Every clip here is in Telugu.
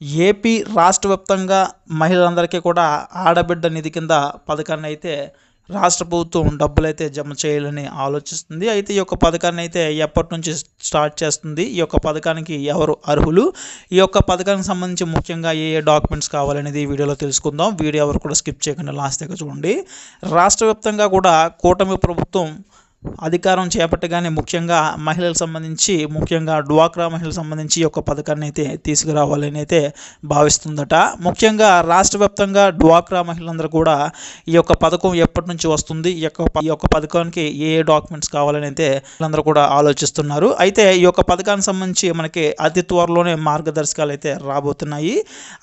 ఏపీ రాష్ట్ర వ్యాప్తంగా మహిళలందరికీ కూడా ఆడబిడ్డ నిధి కింద పథకాన్ని అయితే రాష్ట్ర ప్రభుత్వం డబ్బులైతే జమ చేయాలని ఆలోచిస్తుంది. అయితే ఈ యొక్క పథకాన్ని అయితే ఎప్పటి నుంచి స్టార్ట్ చేస్తుంది? ఈ యొక్క పథకానికి ఎవరు అర్హులు? ఈ యొక్క పథకానికి సంబంధించి ముఖ్యంగా ఏ ఏ డాక్యుమెంట్స్ కావాలనేది వీడియోలో తెలుసుకుందాం. వీడియో ఎవరు కూడా స్కిప్ చేయకుండా లాస్ట్ దగ్గర చూడండి. రాష్ట్ర వ్యాప్తంగా కూడా కూటమి ప్రభుత్వం అధికారం చేపట్టగానే ముఖ్యంగా మహిళలకు సంబంధించి ముఖ్యంగా డ్వాక్రా మహిళలకు సంబంధించి ఈ యొక్క పథకాన్ని అయితే తీసుకురావాలని అయితే భావిస్తుందట. ముఖ్యంగా రాష్ట్ర వ్యాప్తంగా డ్వాక్రా మహిళలందరూ కూడా ఈ యొక్క పథకం ఎప్పటి నుంచి వస్తుంది ఈ యొక్క ఈ యొక్క పథకానికి ఏ ఏ డాక్యుమెంట్స్ కావాలని అయితే వీళ్ళందరూ కూడా ఆలోచిస్తున్నారు. అయితే ఈ యొక్క పథకానికి సంబంధించి మనకి అతి త్వరలోనే మార్గదర్శకాలు అయితే రాబోతున్నాయి.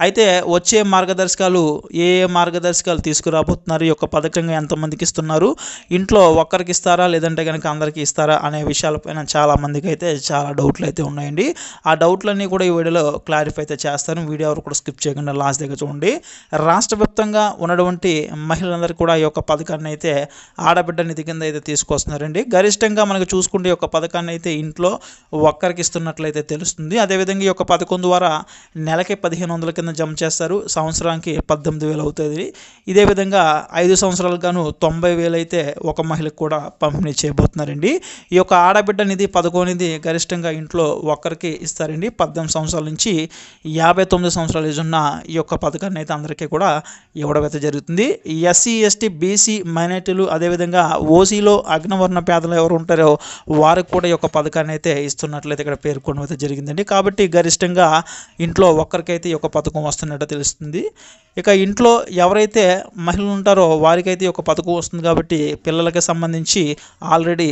అయితే వచ్చే మార్గదర్శకాలు ఏ ఏ మార్గదర్శకాలు తీసుకురాబోతున్నారు ఈ యొక్క పథకంగా ఎంతమందికి ఇస్తున్నారు ఇంట్లో ఒక్కరికి ఇస్తారా లేదా లేదంటే కనుక అందరికీ ఇస్తారా అనే విషయాలపైన చాలా మందికి అయితే చాలా డౌట్లు అయితే ఉన్నాయండి. ఆ డౌట్లన్నీ కూడా ఈ వీడియోలో క్లారిఫై అయితే చేస్తాను. వీడియో ఎవరు కూడా స్కిప్ చేయకుండా లాస్ట్ దగ్గర చూడండి. రాష్ట్ర వ్యాప్తంగా ఉన్నటువంటి మహిళలందరూ కూడా ఈ యొక్క పథకాన్ని అయితే ఆడబిడ్డ నిధి కింద అయితే తీసుకొస్తున్నారండి. గరిష్టంగా మనకు చూసుకుంటే ఈ యొక్క పథకాన్ని అయితే ఇంట్లో ఒక్కరికి ఇస్తున్నట్లయితే తెలుస్తుంది. అదేవిధంగా ఈ యొక్క పథకం ద్వారా నెలకి పదిహేను వందల కింద జమ చేస్తారు. సంవత్సరానికి పద్దెనిమిది వేలు అవుతుంది. ఇదే విధంగా ఐదు సంవత్సరాలు గాను తొంభై వేలు అయితే ఒక మహిళకు కూడా పంపిణీ చేయబోతున్నారండి. ఈ యొక్క ఆడబిడ్డ నిధి పదకొనిది గరిష్టంగా ఇంట్లో ఒక్కరికి ఇస్తారండి. పద్దెనిమిది సంవత్సరాల నుంచి యాభై తొమ్మిది సంవత్సరాల ఏజ్ ఉన్న ఈ యొక్క పథకాన్ని అయితే అందరికీ కూడా ఇవ్వడమైతే జరుగుతుంది. ఎస్సీ ఎస్టీ బీసీ మైనార్టీలు అదేవిధంగా ఓసీలో అగ్నవర్ణ పేదలు ఎవరు ఉంటారో వారికి కూడా ఈ యొక్క పథకాన్ని అయితే ఇస్తున్నట్లయితే ఇక్కడ పేర్కొనడం అయితే జరిగిందండి. కాబట్టి గరిష్టంగా ఇంట్లో ఒక్కరికైతే ఈ యొక్క పథకం వస్తున్నట్టు తెలుస్తుంది. ఇక ఇంట్లో ఎవరైతే మహిళలు ఉంటారో వారికైతే ఒక పథకం వస్తుంది కాబట్టి పిల్లలకి సంబంధించి ఆల్రెడీ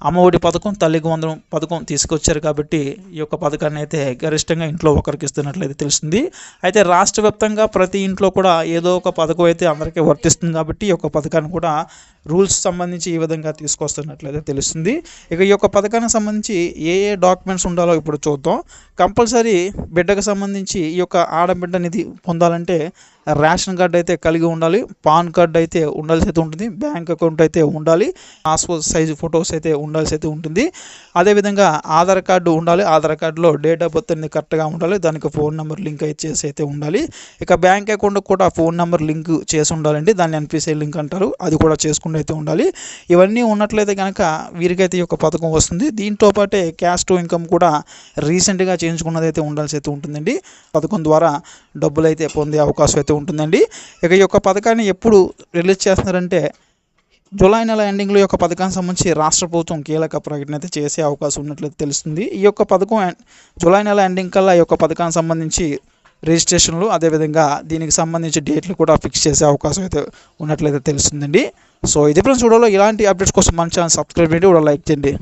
అమ్మఒడి పథకం తల్లి వందనం పథకం తీసుకొచ్చారు కాబట్టి ఈ యొక్క పథకాన్ని అయితే గరిష్టంగా ఇంట్లో ఒకరికి ఇస్తున్నట్లయితే తెలుస్తుంది. అయితే రాష్ట్ర వ్యాప్తంగా ప్రతి ఇంట్లో కూడా ఏదో ఒక పథకం అయితే అందరికీ వర్తిస్తుంది కాబట్టి ఈ యొక్క పథకాన్ని కూడా రూల్స్ సంబంధించి ఈ విధంగా తీసుకొస్తున్నట్లయితే తెలుస్తుంది. ఇక ఈ యొక్క పథకానికి సంబంధించి ఏ ఏ డాక్యుమెంట్స్ ఉండాలో ఇప్పుడు చూద్దాం. కంపల్సరీ బిడ్డకు సంబంధించి ఈ యొక్క ఆడబిడ్డ నిధి పొందాలంటే రేషన్ కార్డు అయితే కలిగి ఉండాలి. పాన్ కార్డు అయితే ఉండాల్సి అయితే ఉంటుంది. బ్యాంక్ అకౌంట్ అయితే ఉండాలి. పాస్పోర్ట్ సైజు ఫొటోస్ అయితే ఉండాల్సి అయితే ఉంటుంది. అదేవిధంగా ఆధార్ కార్డు ఉండాలి. ఆధార్ కార్డులో డేట్ ఆఫ్ బర్త్ అనేది కరెక్ట్గా ఉండాలి. దానికి ఫోన్ నెంబర్ లింక్ అయితే చేసి అయితే ఉండాలి. ఇక బ్యాంక్ అకౌంట్ కూడా ఫోన్ నెంబర్ లింక్ చేసి ఉండాలండి. దాన్ని ఎన్పిసిఐ లింక్ అంటారు. అది కూడా చేసుకుంటూ అయితే ఉండాలి. ఇవన్నీ ఉన్నట్లయితే కనుక వీరికైతే ఈ యొక్క పథకం వస్తుంది. దీంతో పాటే క్యాష్ టు ఇన్కమ్ కూడా రీసెంట్గా చేయించుకున్నది అయితే ఉండాల్సి అయితే ఉంటుందండి. పథకం ద్వారా డబ్బులు అయితే పొందే అవకాశం అయితే ఉంటుందండి. ఇక ఈ యొక్క పథకాన్ని ఎప్పుడు రిలీజ్ చేస్తున్నారంటే జూలై నెల ఎండింగ్లో ఈ యొక్క పథకానికి సంబంధించి రాష్ట్ర ప్రభుత్వం కీలక ప్రకటన అయితే చేసే అవకాశం ఉన్నట్లయితే తెలుస్తుంది. ఈ యొక్క పథకం జూలై నెల ఎండింగ్ కల్లా ఈ యొక్క పథకానికి సంబంధించి రిజిస్ట్రేషన్లు అదేవిధంగా దీనికి సంబంధించి డేట్లు కూడా ఫిక్స్ చేసే అవకాశం అయితే ఉన్నట్లయితే తెలుస్తుందండి. సో ఇది ఫ్రెండ్స్ వీడియోలో ఇలాంటి అప్డేట్స్ కోసం మన ఛానల్ సబ్స్క్రైబ్ చేయండి కూడా లైక్ చేయండి.